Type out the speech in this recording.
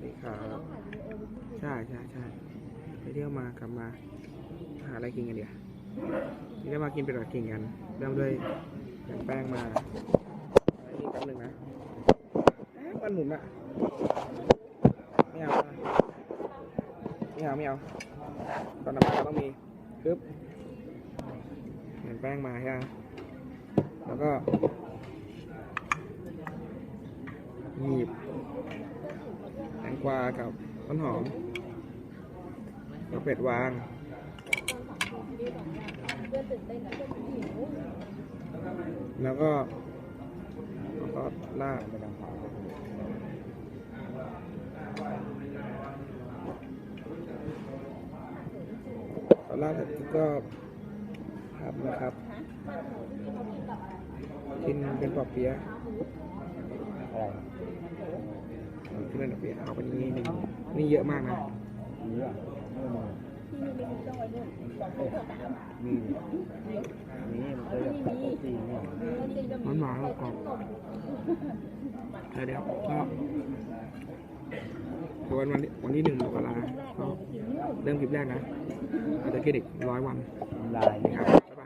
วัสดีครับ ใช่ใช่ใช่ไปเที่ยวมากลับมา หาอะไรกินกันเดี๋ยวนี่ได้มากินเป็ดปักกิ่งกัน เริ่มด้วยแป้งแป้งมาอะไรนี่แป๊บหนึงนะแอ๊ะมันหมุนอะไม่เอาไม่เอาไม่เอาตอนน้ำมันต้องมีปึ๊บแผ่นแป้งมาใช่ไหมแล้วก็หนีบ กวากับต้นหอมแล้วเป็ดวางแล้วก็แล้วก็ลาดพอลาดเสร็จก็ผัดนะครับ กินเป็นปอเปี๊ยะอะไร กินเป็นปอเปี๊ยะเอาไปนี้หนึ่งนี่เยอะมากนะนี่นี่มันเคยแบบตัดต้นตีนเนี่ยมันหวานแล้วกรอบเดี๋ยวก็วันวันวันที่หนึ่งมกราก็เริ่มคลิปแรกนะอาจจะเคิดอีกร้อยวันลายครับ